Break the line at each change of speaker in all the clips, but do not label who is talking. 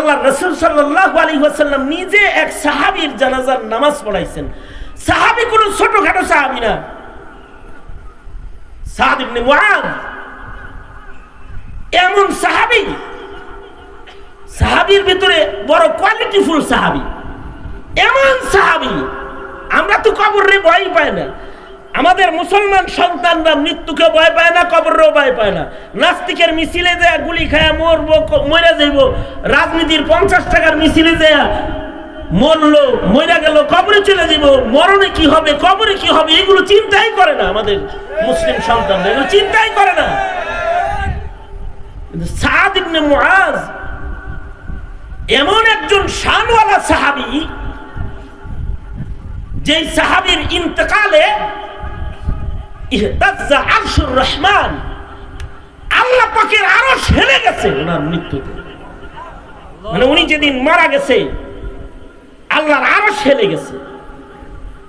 আল্লাহ রসুল সাল্লাহ আলী ওয়াসাল্লাম নিজে এক সাহাবির জানাজার নামাজ পড়াইছেন। সাহাবি কোন ছোটখাটো সাহাবি না। এমন সাহাবি। সাহাবির ভিতরে বড় কোয়ালিটিফুল সাহাবি। এমন সাহাবি। আমরা তো কবর রে ভয় পাই না। আমাদের মুসলমান সন্তানরা মৃত্যুকে ভয় পায় না, কবরেও ভয় পায় না। নাস্তিকের মিছিলে যায় গুলি খায় মরবো মরে যাইব, রাজনীতির পঞ্চাশ টাকার মিছিলে যায় মরলো মরে গেল, কবরে চলে যাব মরণে কি হবে, কবরে কি হবে, এগুলো চিন্তাই করে না আমাদের মুসলিম সন্তানরা, এগুলো চিন্তাই করে না। কিন্তু সাদ ইবনে মুআজ এমন একজন শানওয়ালা সাহাবী, যেই সাহাবীর ইন্তেকালে ইহতাজ্জা আরশুর রহমান। আল্লাহ পাকের আরশ হেলে গেছে ওনার মৃত্যুতে। মানে উনি যেদিন মারা গেছে, আল্লাহর আরশ হেলে গেছে।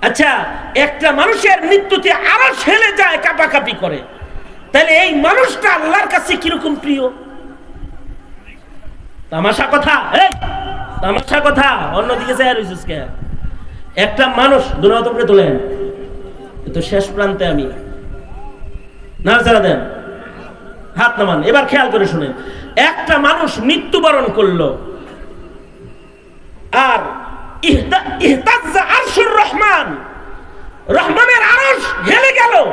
আচ্ছা একটা মানুষের মৃত্যুতে আরশ হেলে যায়, কাপাকাপি করে। তাহলে এই মানুষটা আল্লাহর কাছে কীরকম প্রিয়? তামাশা কথা, এই, তামাশা কথা, অন্যদিকে কে? একটা মানুষ দুর্নাত উপরে তোলেন তো শেষ প্রান্তে আমি। নাড়াচাড়া দেন? হাত নামান, এবার খেয়াল করে শুনেন একটা মানুষ মৃত্যুবরণ করল। আর আরশুর রহমান। রহমানের আরশ হেলে গেল।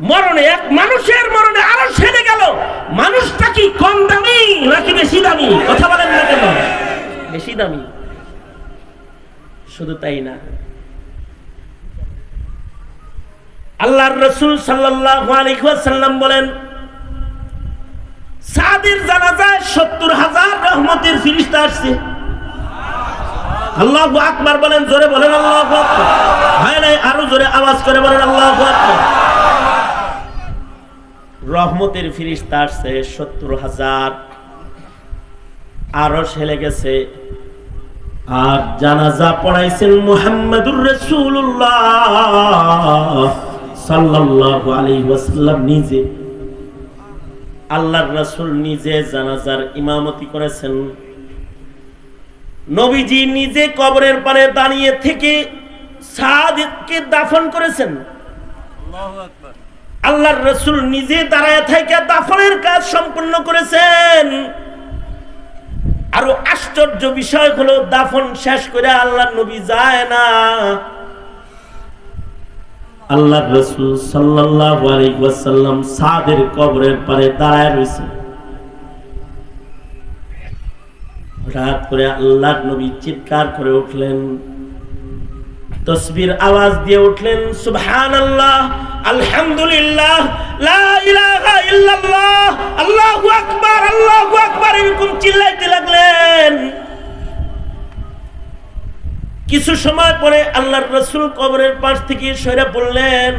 মরণে এক মানুষের মরণে আরশ হেলে গেল। মানুষটা কি কম দামি নাকি বেশি দামি? কথা বলেন না কেন। বেশি দামি। শুধু তাই না আল্লাহর রসুল আলাইহি বলেন জানাজায় সত্তর হাজার রহমতের ফিরিস্তা আসছে। আল্লাহ আকবার বলেন, জোরে বলেন আল্লাহ হয় নাই, আরও জোরে আওয়াজ করে বলেন আল্লাহ রহমতের ফিরিস্তা আসছে, সত্তর হাজার। আরও ছেলে গেছে। আর জানাজা পড়াইছেন মুহাম্মদুর রাসূলুল্লাহ। সাল্লাল্লাহু আলাইহি ওয়াসাল্লাম নিজে আল্লাহর রাসূল নিজে জানাজার ইমামতি করেছেন। নবীজি নিজে কবরের পারে দাঁড়িয়ে থেকে সাদিককে দাফন করেছেন। আল্লাহর রসুল নিজে দাঁড়ায় থেকে দাফনের কাজ সম্পূর্ণ করেছেন। আরও আশ্চর্য বিষয় হলো দাফন শেষ করে আল্লাহ নবী যায় না। আল্লাহ রসুল আলাইহি সাদের কবরের পারে দাঁড়ায় রয়েছে। হঠাৎ করে আল্লাহ নবী চিৎকার করে উঠলেন, তসবির আওয়াজ দিয়ে উঠলেন সুবহান আল্লাহ আলহামদুলিল্লাহ, লা ইলাহা ইল্লাল্লাহ, আল্লাহু এরকম চিল্লাইতে লাগলেন। কিছু সময় পরে আল্লাহর রসুল কবরের পাশ থেকে সরে পড়লেন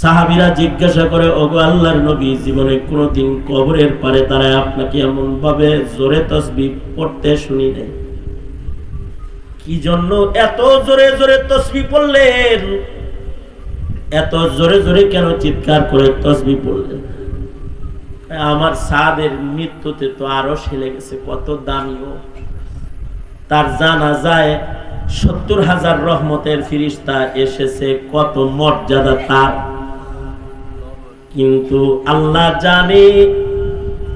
সাহাবিরা জিজ্ঞাসা করে, ওগো আল্লাহর নবী, জীবনে কোনোদিন কবরের পারে দাঁড়ায় আপনাকে এমন ভাবে জোরে তসবি পড়তে শুনি নাই? কি জন্য এত জোরে জোরে তসবি পড়লেন? এত জোরে জোরে কেন চিৎকার করে তসবি পড়লেন? আমার সাদের মৃত্যুতে তো আরও সেলে গেছে, কত দামিও তার জানা যায় সত্তর হাজার রহমতের ফিরিস্তা এসেছে, কত মর্যাদা তার। কিন্তু আল্লাহ জানে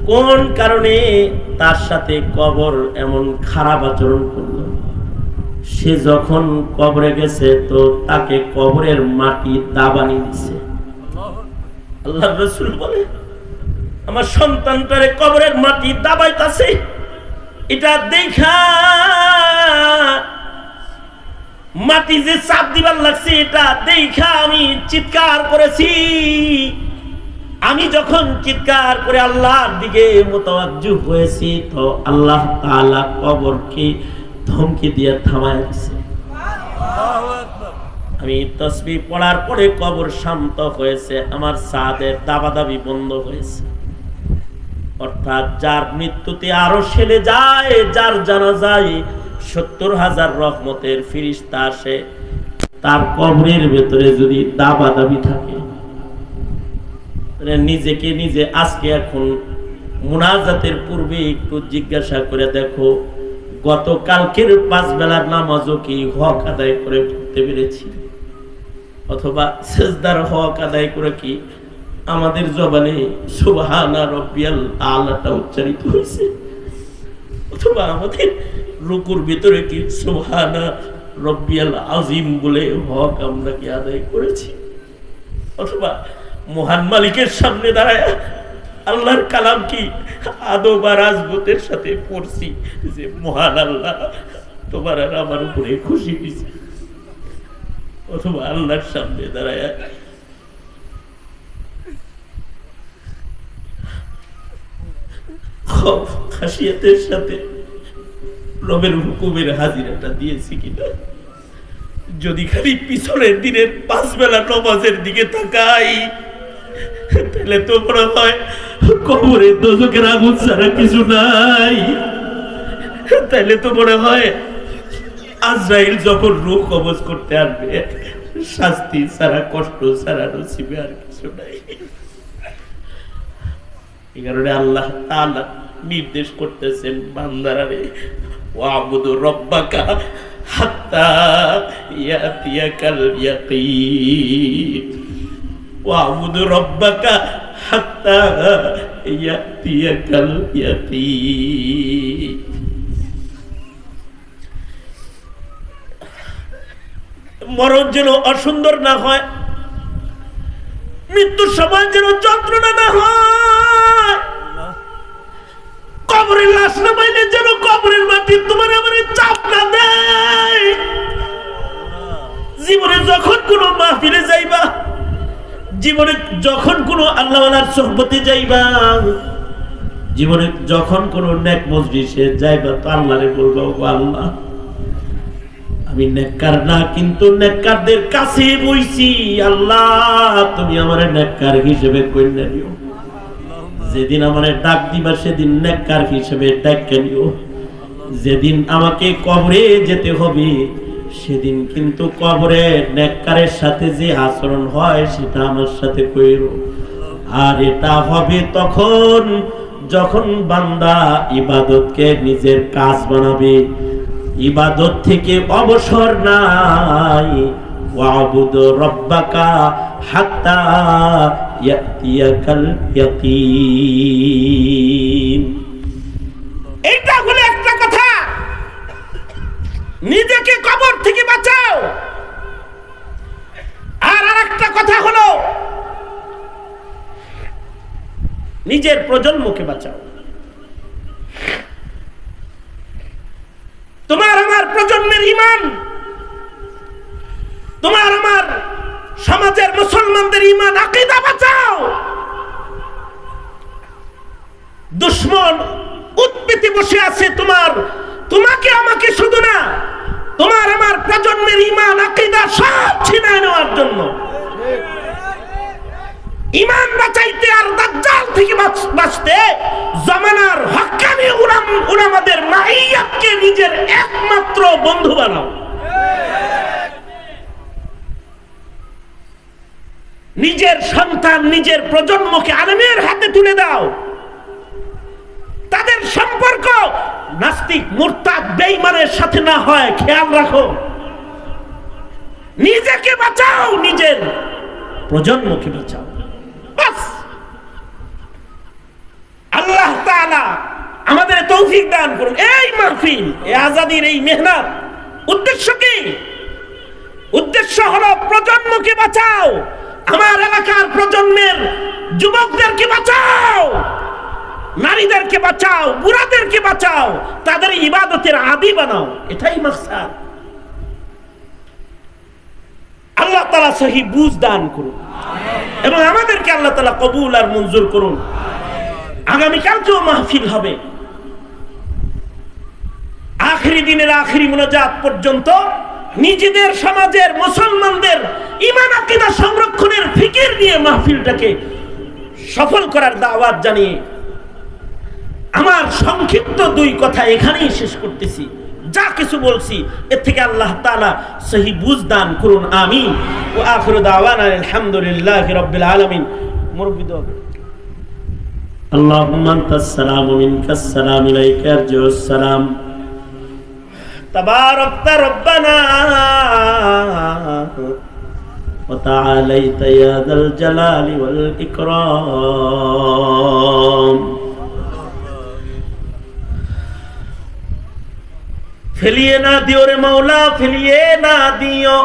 কোন কারণে তার সাথে কবর এমন খারাপ আচরণ করল। সে যখন কবরে গেছে তো তাকে কবরের মাটি দাবানি দিছে। আল্লাহ রসুল বলে, আমার সন্তানটারে কবরের মাটি দাবাইতাছে। এটা দেখা মাটি যে চাপ দিবার লাগছে, এটা দেখা আমি চিৎকার করেছি। আমি যখন চিৎকার করে আল্লাহর দিকে মোতাবাজ্জু হয়েছি, তো আল্লাহ তাআলা কবরকে ধমকি দিয়ে থামায় দিছে। আমি তসবি পড়ার পরে কবর শান্ত হয়েছে, আমার সাদের দাবাদাবি বন্ধ হয়েছে। অর্থাৎ যার মৃত্যুতে আরও সেলে যায়, যার জানা যায় সত্তর হাজার রহমতের ফিরিস্তা আসে, তার কবরের ভেতরে যদি দাবা দাবি থাকে নিজেকে নিজে আজকে এখন মুনাজাতের পূর্বে একটু জিজ্ঞাসা করে দেখো গত কালকের পাঁচ বেলার নামাজও কি হক আদায় করে পড়তে পেরেছি? অথবা সেজদার হক আদায় করে কি আমাদের জবানে সুবহানা রব্বিয়াল আলাটা উচ্চারিত হয়েছে। অথবা আমাদের রুকুর ভিতরে কি সুবহানা রব্বিয়াল আজিম বলে হক আমরা কি আদায় করেছি? অথবা মহান মালিকের সামনে দাঁড়ায় আল্লাহর কালাম কি আদব বা রাজবতের সাথে পড়ছি যে, মহান আল্লাহ, তোমার আর আমার উপরে খুশি হয়েছে। অথবা আল্লাহর সামনে দাঁড়ায় খাসিয়াতের সাথে রবের হুকুমের হাজিরাটা দিয়েছি কিনা? যদি খালি পিছনের দিনের পাঁচ বেলা নমাজের দিকে তাকাই, তাহলে তো মনে হয় আগুন ছাড়া কিছু নাই। তাহলে তো মনে হয় আজরাইল যখন রূপ কবজ করতে আসবে, শাস্তি ছাড়া, কষ্ট ছাড়া নসিবে আর কিছু নাই। এই কারণে আল্লাহ তাআলা নির্দেশ করতেছেন বান্দারারে, ওয়াবুদু রব্বাকা হাত্তা ইয়াতিয়াকাল ওয়াবুদু রব্বাকা হাত্তা ইয়াতিয়াকাল মরণ যেন অসুন্দর না হয়, মৃত্যুর সময় যেন যন্ত্রণা না হয়। কবরের লাশ না পাইলে যেন কবরের মাটি তোমার চাপ না দেয়। জীবনে যখন কোনো মাহফিলে যাইবা, জীবনে যখন কোনো আল্লাহওয়ালার যাইবা, জীবনে যখন নেক যাইবা বলবা ও আল্লাহ, আমি নেককার না, কিন্তু নেককারদের কাছে বইছি, আল্লাহ, তুমি আমার নেককার হিসেবে কইনা নিও যেদিন আমার ডাক দিবা, সেদিন নেককার হিসেবে ডাক্কা নিও। যেদিন আমাকে কবরে যেতে হবে, সেদিন কিন্তু কবরে নেককারের সাথে যে আচরণ হয়, সেটা আমার সাথে কইরো আর এটা হবে তখন যখন বান্দা ইবাদতকে নিজের কাজ বানাবে। ইবাদত থেকে অবসর নাই ওয়াবুদ রব্বাকা হাত্তা ইয়াতিয়াকাল ইয়াকিন।
এইটা হলো একটা কথা। নিজেকে কবর থেকে বাঁচাও। আর আরেকটা কথা হলো,
নিজের প্রজন্মকে বাঁচাও।
তোমার আমার প্রজন্মের ইমান তোমার আমার সমাজের মুসলমানদের ইমান আকিদা বাঁচাও। দুশ্মন উৎপীতি বসে আছে তোমার। তোমাকে, আমাকে শুধু না, তোমার আমার প্রজন্মের ইমান আকিদা সব ছিনায় নেওয়ার জন্য। ইমান বাঁচাইতে আর দাজ্জাল থেকে বাঁচতে জামানার উলাম, উলামাদের মাইয়াতকে নিজের একমাত্র বন্ধু বানাও। নিজের সন্তান নিজের প্রজন্মকে আলমের হাতে তুলে দাও। তাদের সম্পর্ক নাস্তিক, মুরতাদ, বেঈমানের সাথে না হয়, খেয়াল রাখো। নিজেকে বাঁচাও, নিজের প্রজন্মকে বাঁচাও। আল্লাহ তাআলা আমাদের তৌফিক দান করুন। এই মাহফিল, এই আজাদির এই মেহনত, উদ্দেশ্য কি? উদ্দেশ্য হলো প্রজন্মকে বাঁচাও। আমার এলাকার প্রজন্মের যুবকদেরকে বাঁচাও, নারীদেরকে বাঁচাও, বুড়াদেরকে বাঁচাও, তাদের ইবাদতের আদি বানাও, এটাই মাকসাদ। আল্লাহ তালা সহি বুঝ দান করুন এবং আমাদেরকে আল্লাহ তালা কবুল আর মঞ্জুর করুন। আগামীকালকেও মাহফিল হবে। আখরি দিনের আখরি মোনাজাত পর্যন্ত নিজেদের সমাজের মুসলমানদের ইমান আকিদা সংরক্ষণের ফিকির নিয়ে মাহফিলটাকে সফল করার দাওয়াত জানিয়ে আমার সংক্ষিপ্ত দুই কথা এখানেই শেষ করতেছি যা কিছু বলছি এর থেকে আল্লাহ তাআলা সহি বুঝ দান করুন আমিন ও আখিরু দাওয়ানা আলহামদুলিল্লাহি রাব্বিল আলামিন মুরব্বি দোয়া করুন।
اللهم أنت السلام ومنك السلام إليك أرجع السلام
تباركت ربنا
وتعاليت يا ذا الجلال والإكرام
ফেলিয়ে না দিও রে মাওলা ফেলিয়ে না দিও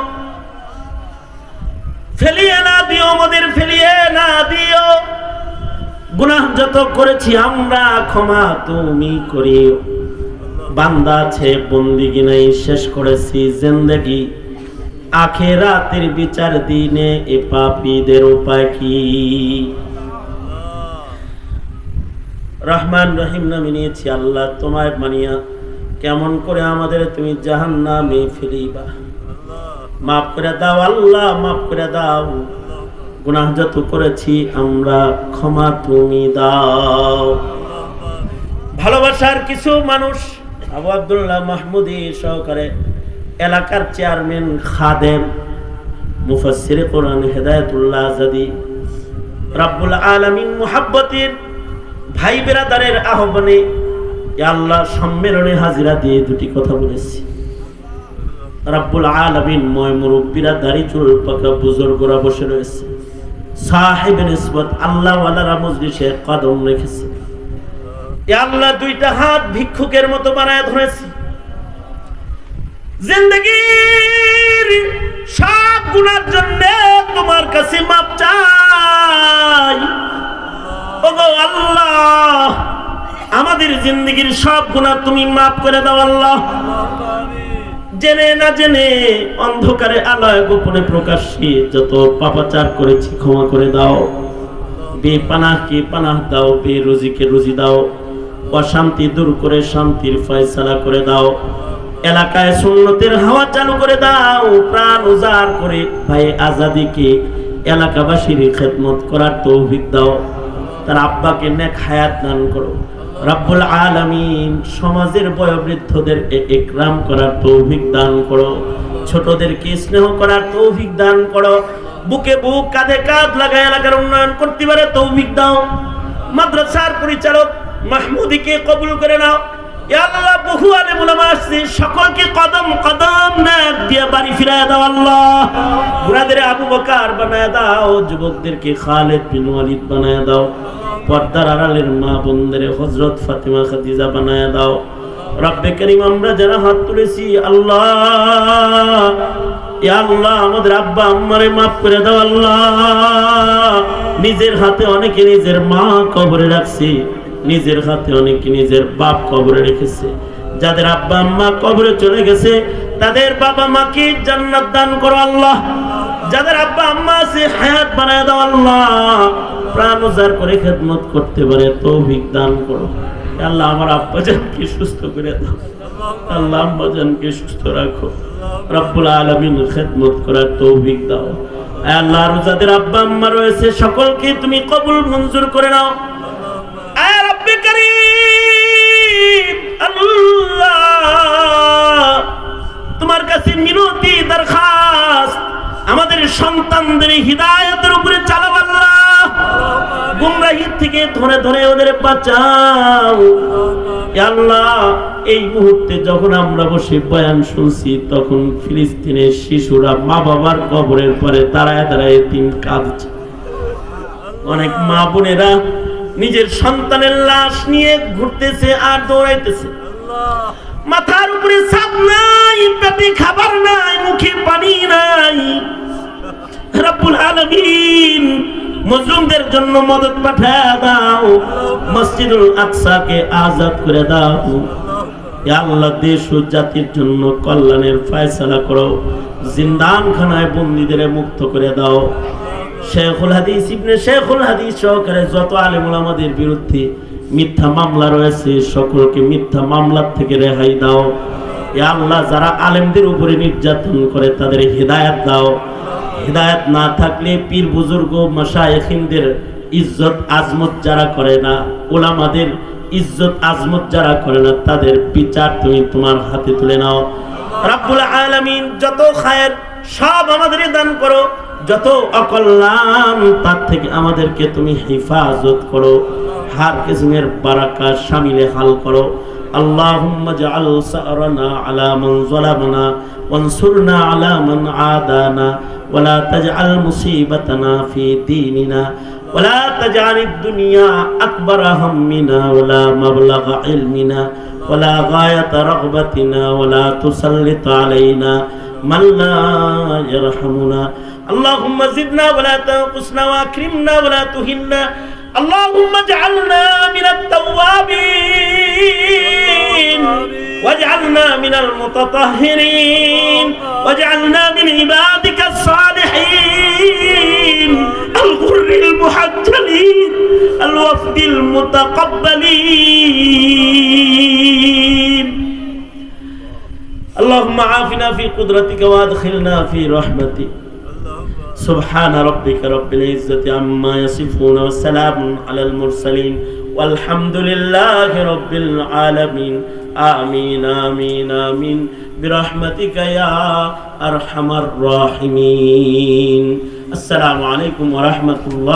ফেলিয়ে না দিও আমাদের ফেলিয়ে না দিও
গুনাহ যত করেছি আমরা ক্ষমা তুমি করিও বান্দা আছে বন্দিগি নাই, শেষ করেছি জিন্দেগি। আখেরাতের বিচার দিনে এ পাপীদের উপায় কি? রহমান রহিম নামে নিয়েছি আল্লাহ তোমায় মানিয়া। কেমন করে আমাদের তুমি জাহান নামে ফেলিবা মাফ করে দাও আল্লাহ, মাফ করে দাও। গুনাহ যত করেছি আমরা ক্ষমা তুমি দাও।
ভালোবাসার কিছু মানুষ আবু আব্দুল্লাহ মাহমুদি সহকারে
এলাকার চেয়ারম্যান খাদেম, মুফাসসির কোরআন হেদায়েতুল্লাহ আজাদি, রাব্বুল আলামিন মুহাব্বতের ভাই বেরাদারের আহ্বানে আল্লাহ সম্মেলনে হাজিরা দিয়ে দুটি কথা বলেছি। রাব্বুল আলামিন ময় মুরব্বীরা দাড়ি চুল পাকা বুজুর্গরা বসে রয়েছে। সাহেব নিসবত আল্লাহ ওয়ালারা মজলিসে কদম রেখেছে।
আল্লাহ দুইটা হাত ভিক্ষুকের মতো বানায় ধরেছি। জিন্দগির সব গুণার জন্য তোমার কাছে মাপ চাই। ওগো আল্লাহ, আমাদের জিন্দগির সব গুণা তুমি মাফ করে দাও আল্লাহ। জেনে না জেনে অন্ধকারে আলয় গোপনে প্রকাশ্যে যত পাপাচার করেছি ক্ষমা করে দাও। বেপানাহকে পানাহ দাও বে রুজিকে রুজি দাও। অশান্তি দূর করে, শান্তির ফয়সালা করে দাও। এলাকায় সুন্নতের হাওয়া চালু করে দাও, প্রাণ উজাড় করে। ভাই আজাদিকে এলাকাবাসীর খেদমত করার তৌফিক দাও। তার আব্বাকে নেক হায়াত দান করো। রাব্বুল আলামিন সমাজের বয়োবৃদ্ধদের একরাম করার তৌফিক দান করো। ছোটদেরকে স্নেহ করার তৌফিক দান করো। বুকে বুক, কাঁধে কাঁধ লাগায় এলাকার উন্নয়ন করতে পারে তৌফিক দাও। মাদ্রাসার পরিচালক মাহমুদিকে কবুল করে নাও। আল্লাহ, বহু আসছে, সকলকে কদম কদম বাড়ি ফিরায় দাও আল্লাহ। বানায় দাও, যুবকদেরকে খালেদ দাও। পর্দার মা হজরত দাও। আমরা যারা হাত তুলেছি, আল্লাহ। আল্লাহ, আমাদের আব্বা আম্মারে মাফ করে দাও আল্লাহ। নিজের হাতে অনেকে নিজের মা কবরে রাখছে। নিজের হাতে অনেকে নিজের বাপ কবরে রেখেছে। যাদের আব্বা আম্মা কবরে চলে গেছে, তাদের বাবা মাকে জান্নাত দান করো আল্লাহ। যাদের আব্বা আম্মা আছে, হায়াত বানায় দাও আল্লাহ। প্রাণ উজাড় করে খেদমত করতে পারে, তৌফিক দান করো। আল্লাহ, আমার আব্বা জানকে সুস্থ করে দাও। আল্লাহ, আম্মা জানকে সুস্থ রাখো। রব্বুল আলামিন খেদমত করার তৌফিক দাও। আল্লাহ যাদের আব্বা আম্মা রয়েছে, সকলকে তুমি কবুল মঞ্জুর করে নাও। তোমার কাছে মিনতি, দরখাস্ত। আমাদের সন্তানদের হৃদায়তের উপরে চালাও আল্লাহ। থেকে ধরে ধরে ওদের বাঁচাও। আল্লাহ, এই মুহূর্তে যখন আমরা বসে বয়ান শুনছি, তখন ফিলিস্তিনের শিশুরা মা বাবার কবরের পরে দাঁড়ায় দাঁড়ায় তিন কাঁদছে। অনেক মা বোনেরা নিজের সন্তানের লাশ নিয়ে ঘুরতেছে আর দৌড়াইতেছে। মাথার উপরে ছাদ নাই, পেটে খাবার নাই, মুখে পানি নাই। জন্য মদত পাঠায় দাও, মসজিদুল আজাদ করে দাও। আল্লাহ, দেশ ও জাতির জন্য কল্যাণের করো জিন্দান খানায় বন্দীদের মুক্ত করে দাও। শেখুল হাদিস, ইবনে শেখুল হাদিস সহকারে যত আলেমুল আমাদের বিরুদ্ধে মিথ্যা মামলা রয়েছে, সকলকে মিথ্যা মামলার থেকে রেহাই দাও। এ আল্লাহ যারা আলেমদের উপরে নির্যাতন করে, তাদের হৃদায়ত দাও। হৃদায়ত না থাকলে পীর বুজুর্গ মাসায়েখিনদের ইজ্জত আজমত যারা করে না, ওলামাদের ইজ্জত আজমত যারা করে না, তাদের বিচার তুমি তোমার হাতে তুলে নাও। রাব্বুল আলামিন যত খায়ের সব আমাদের দান করো। যত অকল্যাণ তার থেকে আমাদেরকে তুমি হেফাজত করো
হার কিসমের বারাকা শামিলে হাল করো اللهم اجعل سأرنا على من ظلمنا وانصرنا على من عادانا ولا تجعل مصيبتنا في ديننا ولا تجعل الدنيا أكبر همنا ولا مبلغ علمنا ولا غاية رغبتنا ولا تسلط علينا من لا يرحمنا اللهم زدنا ولا تنقصنا واكرمنا ولا تهنا اللهم اجعلنا من التوابين واجعلنا من المتطهرين واجعلنا من عبادك الصالحين الغر المحجلين الوفد المتقبلين اللهم عافنا في قدرتك وادخلنا في رحمتك سبحان ربك رب العزة عما يصفون والسلام على المرسلين والحمد لله رب العالمين. آمين آمين آمين. برحمتك يا أرحم الراحمين. السلام عليكم ورحمة الله.